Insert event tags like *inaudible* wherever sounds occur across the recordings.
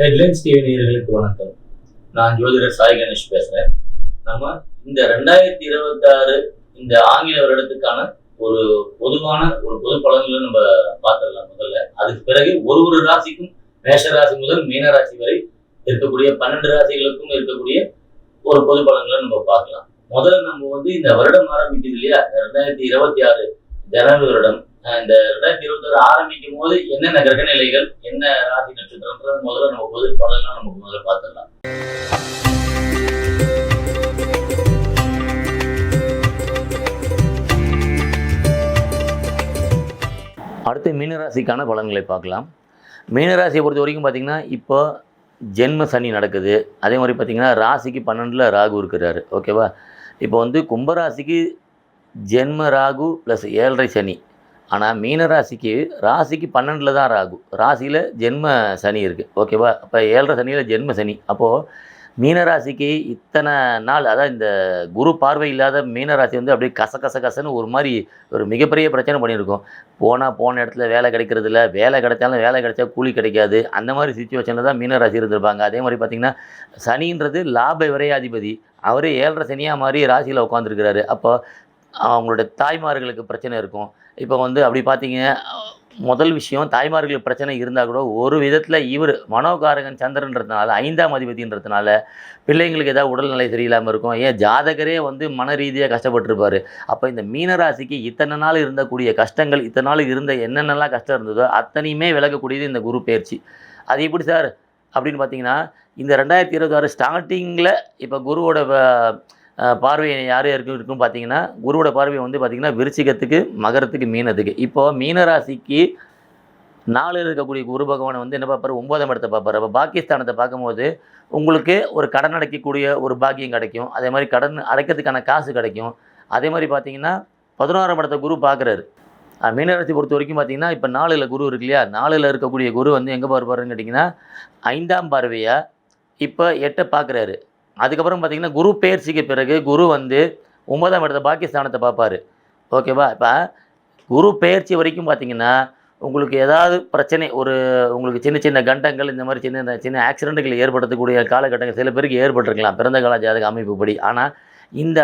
Headlines TV நேயர்களுக்கு வணக்கம். நான் ஜோதிடர் சாய் கணேஷ் பேசுறேன். நம்ம இந்த ரெண்டாயிரத்தி இருபத்தாறு இந்த ஆங்கில வருடத்துக்கான ஒரு பொதுவான ஒரு பொது பலன்களை நம்ம பார்த்துடலாம் முதல்ல. அதுக்கு பிறகு ஒரு ஒரு ராசிக்கும் மேஷ ராசி முதல் மீன ராசி வரை இருக்கக்கூடிய பன்னெண்டு ராசிகளுக்கும் இருக்கக்கூடிய ஒரு பொது பலன்களை நம்ம பார்க்கலாம். முதல்ல நம்ம வந்து இந்த வருடம் ஆரம்பிக்குது இல்லையா? ரெண்டாயிரத்தி இருபத்தி ஆறு ஜனவரி வருடம். இந்த ரெண்டாயிரத்தி இருபத்தி ஆரம்பிக்கும் போது என்னென்ன கிரகநிலைகள் என்ன ராசி நட்சத்திரம்ன்றது முதல்ல நம்ம பொது பலன்லாம் நமக்கு முதல்ல பார்த்துடலாம். அடுத்து மீனராசிக்கான பலன்களை பார்க்கலாம். மீனராசியை பொறுத்த வரைக்கும் பார்த்தீங்கன்னா இப்போ ஜென்ம சனி நடக்குது. அதே மாதிரி பார்த்தீங்கன்னா ராசிக்கு பன்னெண்டில் ராகு இருக்கிறாரு. ஓகேவா? இப்போ வந்து கும்பராசிக்கு ஜென்ம ராகு ப்ளஸ் ஏழரை சனி. ஆனால் மீனராசிக்கு ராசிக்கு பன்னெண்டில் தான் ராகு. ராசியில் ஜென்ம சனி இருக்குது ஓகேவா அப்போ ஏழரை சனியில் ஜென்ம சனி. அப்போது மீனராசிக்கு இத்தனை நாள் அதாவது இந்த குரு பார்வை இல்லாத மீனராசி வந்து அப்படியே கச கச கசன்னு ஒரு மாதிரி ஒரு மிகப்பெரிய பிரச்சனை பண்ணியிருக்கோம். போனால் போன இடத்துல வேலை கிடைக்கிறது இல்லை வேலை கிடைச்சாலும் வேலை கிடைச்சா கூலி கிடைக்காது. அந்த மாதிரி சுச்சுவேஷனில் தான் மீனராசி இருந்திருப்பாங்க. அதே மாதிரி பார்த்திங்கன்னா சனின்றது லாப விரையாதிபதி. அவரே ஏழரை சனியாக மாதிரி ராசியில் உட்காந்துருக்கிறாரு அப்போ அவங்களோட தாய்மார்களுக்கு பிரச்சனை இருக்கும். இப்போ வந்து அப்படி பார்த்தீங்க முதல் விஷயம் தாய்மார்களுக்கு பிரச்சனை இருந்தால் கூட ஒரு விதத்தில் இவர் மனோகாரகன் சந்திரன்றதுனால ஐந்தாம் அதிபதின்றதுனால பிள்ளைங்களுக்கு ஏதாவது உடல்நிலை சரியில்லாமல் இருக்கும். ஏன்? ஜாதகரே வந்து மன ரீதியாக கஷ்டப்பட்டிருப்பார். அப்போ இந்த மீனராசிக்கு இத்தனை நாள் இருந்தக்கூடிய கஷ்டங்கள் இத்தனை நாள் இருந்த என்னென்னலாம் கஷ்டம் இருந்ததோ அத்தனையுமே விலகக்கூடியது இந்த குரு பயிற்சி. அது எப்படி சார்? அப்படின்னு பார்த்தீங்கன்னா இந்த ரெண்டாயிரத்தி இருபத்தாறு ஸ்டார்டிங்கில் இப்போ குருவோட பார்வை யார் யாருக்கு இருக்குன்னு பார்த்தீங்கன்னா குருவோட பார்வை வந்து பார்த்தீங்கன்னா விருச்சிகத்துக்கு மகரத்துக்கு மீனத்துக்கு. இப்போது மீனராசிக்கு நாலு இருக்கக்கூடிய குரு பகவானை வந்து என்ன பார்ப்பார்? ஒன்பதாம் இடத்தை பார்ப்பார். அப்போ பாகிஸ்தானத்தை பார்க்கும்போது உங்களுக்கு ஒரு கடன் அடைக்கக்கூடிய ஒரு பாக்கியம் கிடைக்கும். அதே மாதிரி கடன் அடைக்கிறதுக்கான காசு கிடைக்கும். அதே மாதிரி பார்த்தீங்கன்னா பதினோராம் இடத்த குரு பார்க்குறாரு. மீனராசி பொறுத்த வரைக்கும் பார்த்தீங்கன்னா இப்போ நாலில் குரு இருக்கு இல்லையா? நாலில் இருக்கக்கூடிய குரு வந்து எங்கே பார்ப்பாருன்னு கேட்டிங்கன்னா ஐந்தாம் பார்வையாக இப்போ எட்டை பார்க்குறாரு. அதுக்கப்புறம் பார்த்தீங்கன்னா குரு பெயர்ச்சிக்கு பிறகு குரு வந்து ஒன்பதாம் இடத்த பாகிஸ்தானத்தை பார்ப்பார். ஓகேவா? இப்போ குரு பெயர்ச்சி வரைக்கும் பார்த்தீங்கன்னா உங்களுக்கு ஏதாவது பிரச்சனை ஒரு உங்களுக்கு சின்ன சின்ன கண்டங்கள் இந்த மாதிரி சின்ன சின்ன ஆக்சிடென்ட்டுகள் ஏற்படுத்தக்கூடிய காலகட்டங்கள் சில பேருக்கு ஏற்பட்டிருக்கலாம். பிறந்த கால ஜாதக அமைப்புப்படி ஆனால் இந்த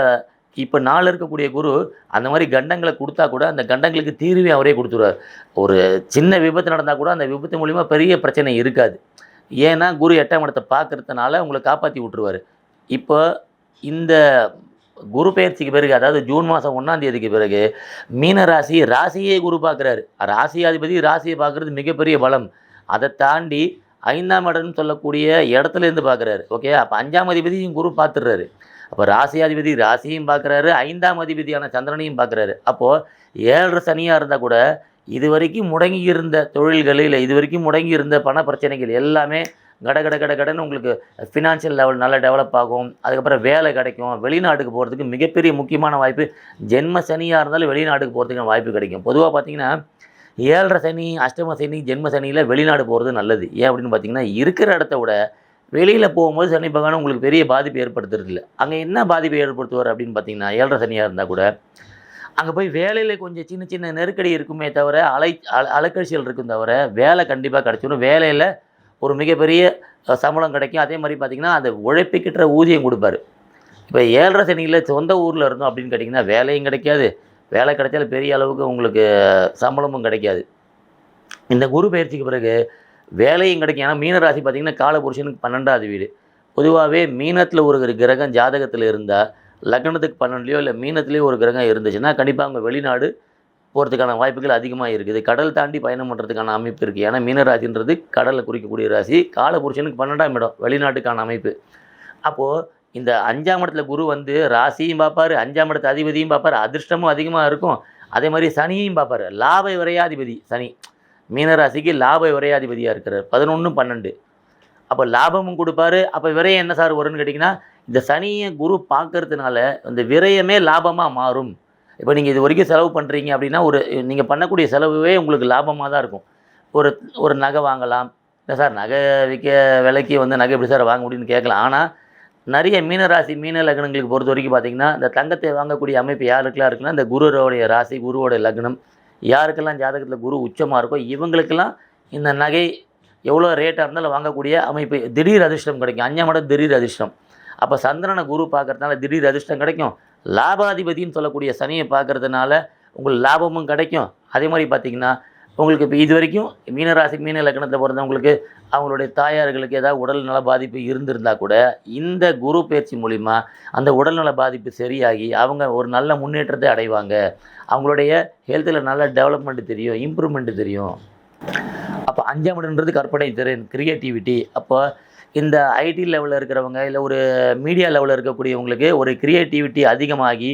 இப்போ நாள் இருக்கக்கூடிய குரு அந்த மாதிரி கண்டங்களை கொடுத்தா கூட அந்த கண்டங்களுக்கு தீர்வே அவரே கொடுத்துருவார். ஒரு சின்ன விபத்து நடந்தால் கூட அந்த விபத்து மூலிமா பெரிய பிரச்சனை இருக்காது. ஏன்னா குரு எட்டாம் இடத்தை பார்க்கறதுனால உங்களை காப்பாற்றி விட்டுருவார். இப்போ இந்த குரு பெயர்ச்சிக்கு பிறகு அதாவது ஜூன் மாதம் ஒன்றாம் தேதிக்கு பிறகு மீன ராசி ராசியே குரு பார்க்குறாரு. ராசியாதிபதி ராசியை பார்க்குறது மிகப்பெரிய பலம். அதை தாண்டி ஐந்தாம் இடம்னு சொல்லக்கூடிய இடத்துல இருந்து பார்க்குறாரு. ஓகே? அப்போ அஞ்சாம் அதிபதியும் குரு பார்த்துடுறாரு. அப்போ ராசியாதிபதி ராசியும் பார்க்குறாரு. ஐந்தாம் அதிபதியான சந்திரனையும் பார்க்குறாரு. அப்போது ஏழரை சனியாக இருந்தால் கூட இது வரைக்கும் முடங்கி இருந்த தொழில்கள் இல்லை இது வரைக்கும் முடங்கி இருந்த பண பிரச்சனைகள் எல்லாமே கட கட கட கடன்னு உங்களுக்கு ஃபினான்ஷியல் லெவல் நல்லா டெவலப் ஆகும். அதுக்கப்புறம் வேலை கிடைக்கும். வெளிநாட்டுக்கு போகிறதுக்கு மிகப்பெரிய முக்கியமான வாய்ப்பு ஜென்ம சனியாக இருந்தாலும் வெளிநாட்டுக்கு போகிறதுக்கு வாய்ப்பு கிடைக்கும். பொதுவாக பார்த்தீங்கன்னா ஏழரை சனி அஷ்டம சனி ஜென்ம சனியில் வெளிநாடு போகிறது நல்லது. ஏன் அப்படின்னு பார்த்தீங்கன்னா இருக்கிற இடத்த விட வெளியில் போகும்போது சனி பகவான் உங்களுக்கு பெரிய பாதிப்பு ஏற்படுத்துறதில்ல அங்கே என்ன பாதிப்பை ஏற்படுத்துவார் அப்படின்னு பார்த்தீங்கன்னா ஏழரை சனியாக இருந்தால் கூட அங்கே போய் வேலையில் கொஞ்சம் சின்ன சின்ன நெருக்கடி இருக்குமே தவிர அலை அல இருக்கும் தவிர வேலை கண்டிப்பாக கிடச்சிடும். வேலையில் ஒரு மிகப்பெரிய சம்பளம் கிடைக்கும். அதே மாதிரி பார்த்தீங்கன்னா அந்த உழைப்புக்கிட்ட ஊதியம் கொடுப்பாரு. இப்போ ஏழரை சனியில் சொந்த ஊரில் இருந்தோம் அப்படின்னு கேட்டிங்கன்னா வேலையும் கிடைக்காது. வேலை கிடைச்சாலும் பெரிய அளவுக்கு உங்களுக்கு சம்பளமும் கிடைக்காது. இந்த குரு பயிற்சிக்கு பிறகு வேலையும் கிடைக்கும். ஏன்னா மீனராசி பார்த்தீங்கன்னா காலபுருஷனுக்கு பன்னெண்டாவது வீடு. பொதுவாகவே மீனத்தில் ஒரு கிரகம் ஜாதகத்தில் இருந்தால் லக்னத்துக்கு பன்னெண்டுலையோ இல்லை மீனத்துலேயோ ஒரு கிரகம் இருந்துச்சுன்னா கண்டிப்பாக அவங்க வெளிநாடு போகிறதுக்கான வாய்ப்புகள் அதிகமாக இருக்குது. கடல் தாண்டி பயணம் பண்ணுறதுக்கான அமைப்பு இருக்குது ஏன்னா மீனராசின்றது கடலை குறிக்கக்கூடிய ராசி. காலபுருஷனுக்கு பன்னெண்டாம் இடம் வெளிநாட்டுக்கான அமைப்பு. அப்போது இந்த அஞ்சாம் இடத்துல குரு வந்து ராசியும் பார்ப்பார் அஞ்சாம் இடத்து அதிபதியும் பார்ப்பார் அதிர்ஷ்டமும் அதிகமாக இருக்கும். அதே மாதிரி சனியையும் பார்ப்பாரு. லாப விரையாதிபதி சனி. மீனராசிக்கு லாப விரையாதிபதியாக இருக்கிறார். பதினொன்று பன்னெண்டு. அப்போ லாபமும் கொடுப்பாரு. அப்போ விரயம் என்ன சார் வரும்னு கேட்டிங்கன்னா இந்த சனியை குரு பார்க்கறதுனால இந்த விரயமே லாபமாக மாறும். இப்போ நீங்கள் இது வரைக்கும் செலவு பண்ணுறீங்க அப்படின்னா ஒரு நீங்கள் பண்ணக்கூடிய செலவுவே உங்களுக்கு லாபமாக தான் இருக்கும். ஒரு ஒரு நகை வாங்கலாம். இல்லை சார் நகை விற்க விலைக்கு வந்து நகை எப்படி சார் வாங்க முடியும்னு கேட்கலாம். ஆனால் நிறைய மீனராசி மீன லக்னங்களுக்கு பொறுத்த வரைக்கும் பார்த்தீங்கன்னா இந்த தங்கத்தை வாங்கக்கூடிய அமைப்பு யாருக்கெல்லாம் இருக்குன்னா இந்த குருவோடைய ராசி குருவோடைய லக்னம். யாருக்கெல்லாம் ஜாதகத்தில் குரு உச்சமாக இருக்கோ இவங்களுக்கெல்லாம் இந்த நகை எவ்வளோ ரேட்டாக இருந்தாலும் வாங்கக்கூடிய அமைப்பு. திடீர் அதிர்ஷ்டம் கிடைக்கும். அஞ்சாம் இடம் திடீர் அதிர்ஷ்டம். அப்போ சந்திரனை குரு பார்க்குறதுனால திடீர் அதிர்ஷ்டம் கிடைக்கும். லாபாதிபதின்னு சொல்லக்கூடிய சனியை பார்க்கறதுனால உங்களுக்கு லாபமும் கிடைக்கும். அதே மாதிரி பார்த்தீங்கன்னா உங்களுக்கு இப்போ இது வரைக்கும் மீனராசி மீன லக்னத்தில் பிறந்தவங்களுக்கு அவங்களுடைய தாயார்களுக்கு ஏதாவது உடல்நல பாதிப்பு இருந்திருந்தால் கூட இந்த குரு பயிற்சி மூலிமா அந்த உடல்நல பாதிப்பு சரியாகி அவங்க ஒரு நல்ல முன்னேற்றத்தை அடைவாங்க. அவங்களுடைய ஹெல்த்தில் நல்ல டெவலப்மெண்ட் தெரியும் இம்ப்ரூவ்மெண்ட் தெரியும். அப்போ அஞ்சாம் இடம்ன்றது கற்பனை திறன் கிரியேட்டிவிட்டி அப்போ இந்த ஐடி லெவலில் இருக்கிறவங்க இல்லை ஒரு மீடியா லெவலில் இருக்கக்கூடியவங்களுக்கு ஒரு க்ரியேட்டிவிட்டி அதிகமாகி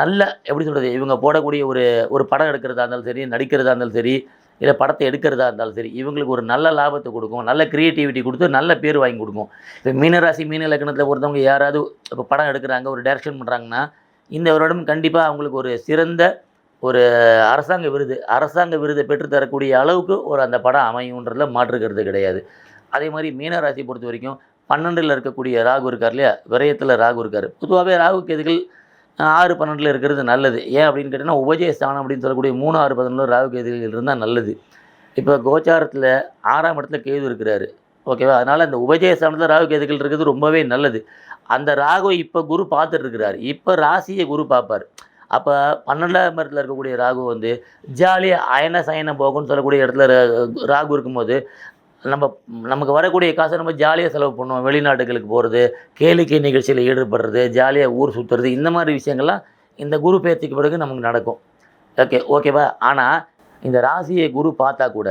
நல்ல எப்படி சொல்கிறது இவங்க போடக்கூடிய ஒரு ஒரு படம் எடுக்கிறதா இருந்தாலும் சரி நடிக்கிறதா இருந்தாலும் சரி இல்லை படத்தை எடுக்கிறதா இருந்தாலும் சரி இவங்களுக்கு ஒரு நல்ல லாபத்தை கொடுக்கும் நல்ல க்ரியேட்டிவிட்டி கொடுத்து நல்ல பேர் வாங்கி கொடுக்கும். இப்போ மீனராசி மீன இலக்கணத்தில் ஒருத்தவங்க யாராவது இப்போ படம் எடுக்கிறாங்க ஒரு டைரக்ஷன் பண்ணுறாங்கன்னா இந்த வருடம் கண்டிப்பாக அவங்களுக்கு ஒரு சிறந்த ஒரு அரசாங்க விருது அரசாங்க விருதை பெற்று தரக்கூடிய அளவுக்கு ஒரு அந்த படம் அமையுன்றதில் மாற்றுக்கிறது கிடையாது. அதே மாதிரி மீனராசி பொறுத்த வரைக்கும் பன்னெண்டில் இருக்கக்கூடிய ராகு இருக்கார் இல்லையா? விரயத்தில் ராகு இருக்கார். பொதுவாகவே ராகு கேதுகள் ஆறு பன்னெண்டில் இருக்கிறது நல்லது. ஏன் அப்படின்னு கேட்டிங்கன்னா உபஜய ஸ்தானம் அப்படின்னு சொல்லக்கூடிய மூணு ஆறு பதினொன்று ராகு கேதுகள் இருந்தால் நல்லது. இப்போ கோச்சாரத்தில் ஆறாம் இடத்துல கேது இருக்கிறாரு. ஓகேவா அதனால் அந்த உபஜய ஸ்தானத்தில் ராகு கேதுகள் இருக்கிறது ரொம்பவே நல்லது. அந்த ராகுவை இப்போ குரு பார்த்துட்டு இருக்கிறார். இப்போ ராசியை குரு பார்ப்பார். அப்போ பன்னெண்டாம் இடத்துல இருக்கக்கூடிய ராகு வந்து ஜாலியாக அயன சயன போகும்னு சொல்லக்கூடிய இடத்துல ரா- ராகு இருக்கும்போது நம்ம நமக்கு வரக்கூடிய காசை நம்ம ஜாலியாக செலவு பண்ணுவோம். வெளிநாடுகளுக்கு போகிறது கேளிக்கை நிகழ்ச்சியில் ஈடுபடுறது ஜாலியாக ஊர் சுற்றுறது இந்த மாதிரி விஷயங்கள்லாம் இந்த குரு பேர்த்திக்கு பிறகு நமக்கு நடக்கும். ஓகே ஓகேவா? ஆனால் இந்த ராசியை குரு பார்த்தா கூட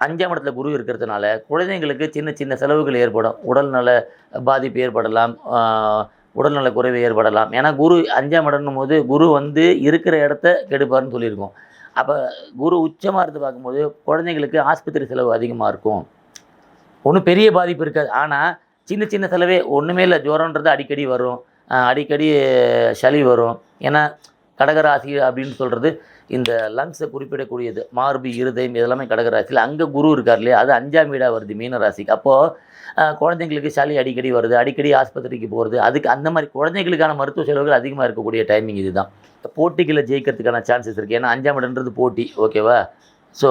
அஞ்சாம் இடத்துல குரு இருக்கிறதுனால குழந்தைங்களுக்கு சின்ன சின்ன செலவுகள் ஏற்படும். உடல்நல பாதிப்பு ஏற்படலாம். உடல்நல குறைவு ஏற்படலாம். ஏன்னா குரு அஞ்சாம் இடம்னும் போது குரு வந்து இருக்கிற இடத்த கெடுப்பார்னு சொல்லியிருக்கோம். அப்போ குரு உச்சமாக இருந்து பார்க்கும்போது குழந்தைங்களுக்கு ஆஸ்பத்திரி செலவு அதிகமாக இருக்கும். ஒன்றும் பெரிய பாதிப்பு இருக்காது. ஆனால் சின்ன சின்ன செலவே ஒன்றுமே இல்லை. ஜுரன்றது அடிக்கடி வரும். அடிக்கடி சளி வரும். ஏன்னா கடகராசி அப்படின்னு சொல்கிறது இந்த லங்ஸை குறிப்பிடக்கூடியது மார்பு இருதயம் இதெல்லாமே கடகராசியில். அங்கே குரு இருக்கார் இல்லையா? அது அஞ்சாம் வீடாக வருது மீன ராசிக்கு. அப்போது குழந்தைங்களுக்கு சளி அடிக்கடி வருது அடிக்கடி ஆஸ்பத்திரிக்கு போகிறது அதுக்கு அந்த மாதிரி குழந்தைங்களுக்கான மருத்துவ செலவுகள் அதிகமாக இருக்கக்கூடிய டைமிங் இதுதான். போட்டிகளை ஜெயிக்கிறதுக்கான சான்சஸ் இருக்குது ஏன்னா அஞ்சாம் இடன்றது போட்டி ஓகேவா ஸோ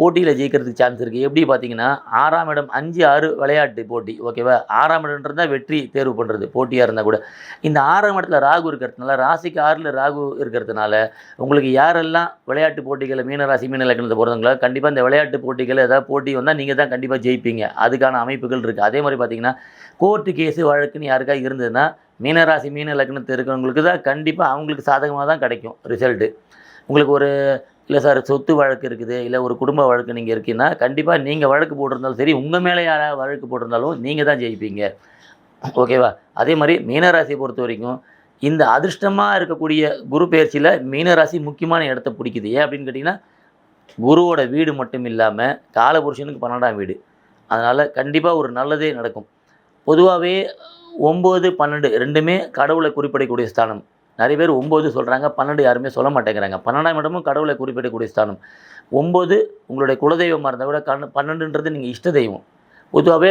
போட்டியில் ஜெயிக்கிறதுக்கு சான்ஸ் இருக்குது எப்படி பார்த்தீங்கன்னா ஆறாம் இடம் அஞ்சு ஆறு விளையாட்டு போட்டி ஓகேவா ஆறாம் இடம் இருந்தால் வெற்றி தேர்வு பண்ணுறது போட்டியாக இருந்தால் கூட. இந்த ஆறாம் இடத்துல ராகு இருக்கிறதுனால ராசிக்கு ஆறில் ராகு இருக்கிறதுனால உங்களுக்கு யாரெல்லாம் விளையாட்டு போட்டிகளை மீனராசி மீன லக்னத்தை போகிறவங்களோ கண்டிப்பாக இந்த விளையாட்டு போட்டிகள் ஏதாவது போட்டி வந்தால் நீங்கள் தான் கண்டிப்பாக ஜெயிப்பீங்க. அதுக்கான அமைப்புகள் இருக்குது அதே மாதிரி பார்த்தீங்கன்னா கோர்ட்டு கேஸு வழக்குன்னு யாருக்காக இருந்ததுன்னா மீனராசி மீன லக்னத்தில் இருக்கிறவங்களுக்கு தான் கண்டிப்பாக அவங்களுக்கு சாதகமாக தான் கிடைக்கும் ரிசல்ட்டு உங்களுக்கு ஒரு இல்லை சார் சொத்து வழக்கு இருக்குது. இல்லை ஒரு குடும்ப வழக்கு நீங்கள் இருக்கீங்கன்னா கண்டிப்பாக நீங்கள் வழக்கு போட்டிருந்தாலும் சரி உங்கள் மேலே யாராவது வழக்கு போட்டிருந்தாலும் நீங்கள் தான் ஜெயிப்பீங்க. ஓகேவா அதே மாதிரி மீனராசியை பொறுத்த வரைக்கும் இந்த அதிர்ஷ்டமாக இருக்கக்கூடிய குரு பயிற்சியில் மீனராசி முக்கியமான இடத்த பிடிக்குது. ஏன் அப்படின்னு கேட்டிங்கன்னா குருவோட வீடு மட்டும் இல்லாமல் காலபுருஷனுக்கு பன்னெண்டாம் வீடு. அதனால் கண்டிப்பாக ஒரு நல்லதே நடக்கும். பொதுவாகவே ஒம்பது பன்னெண்டு ரெண்டுமே கடவுளை குறிப்பிடக்கூடிய ஸ்தானம். நிறைய பேர் ஒம்பது சொல்கிறாங்க பன்னெண்டு யாருமே சொல்ல மாட்டேங்கிறாங்க. பன்னெண்டாம் இடமும் கடவுளை குறிப்பிடக்கூடிய ஸ்தானம். ஒம்பது உங்களுடைய குலதெய்வமாக இருந்தால் கூட கண் பன்னெண்டுன்றது நீங்கள் இஷ்ட தெய்வம். பொதுவாகவே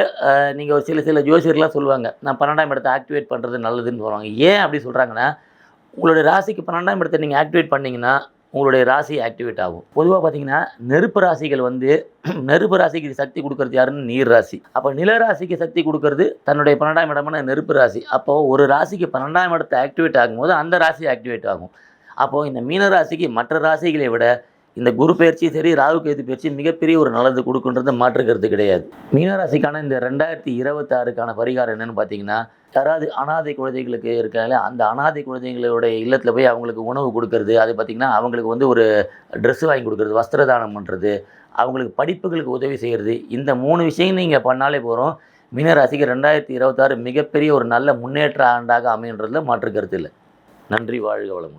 நீங்கள் ஒரு சில சில ஜோசியர்லாம் சொல்லுவாங்க நான் பன்னெண்டாம் இடத்தை ஆக்டிவேட் பண்ணுறது நல்லதுன்னு சொல்லுவாங்க ஏன் அப்படி சொல்கிறாங்கன்னா உங்களுடைய ராசிக்கு பன்னெண்டாம் இடத்தை நீங்கள் ஆக்டிவேட் பண்ணிங்கன்னா உங்களுடைய ராசி ஆக்டிவேட் ஆகும். பொதுவாக பார்த்தீங்கன்னா நெருப்பு ராசிகள் வந்து *clears throat* நெருப்பு ராசிக்கு சக்தி கொடுக்கறது யாருன்னு? நீர் ராசி. அப்போ நில ராசிக்கு சக்தி கொடுக்கறது தன்னுடைய பன்னெண்டாம் இடமான நெருப்பு ராசி. அப்போது ஒரு ராசிக்கு பன்னெண்டாம் இடத்தை ஆக்டிவேட் ஆகும்போது அந்த ராசி ஆக்டிவேட் ஆகும். அப்போது இந்த மீன ராசிக்கு மற்ற ராசிகளை விட இந்த குரு பயிற்சி சரி ராகு கேது பயிற்சி மிகப்பெரிய ஒரு நல்லது கொடுக்குன்றது மாற்றுக்கிறது கிடையாது. மீனராசிக்கான இந்த ரெண்டாயிரத்தி இருபத்தாறுக்கான பரிகாரம் என்னென்னு பார்த்தீங்கன்னா யாராவது அனாதை குழந்தைகளுக்கு இருக்காங்களே அந்த அனாதை குழந்தைங்களுடைய இல்லத்தில் போய் அவங்களுக்கு உணவு கொடுக்கறது அது பார்த்திங்கன்னா அவங்களுக்கு வந்து ஒரு ட்ரெஸ் வாங்கி கொடுக்கறது வஸ்திர தானம் பண்ணுறது அவங்களுக்கு படிப்புகளுக்கு உதவி செய்கிறது இந்த மூணு விஷயம் நீங்கள் பண்ணாலே போகிறோம் மீனராசிக்கு ரெண்டாயிரத்தி இருபத்தாறு மிகப்பெரிய ஒரு நல்ல முன்னேற்ற ஆண்டாக அமைன்றதுல மாற்றுக்கிறது இல்லை. நன்றி வாழ்க வளமுடன்.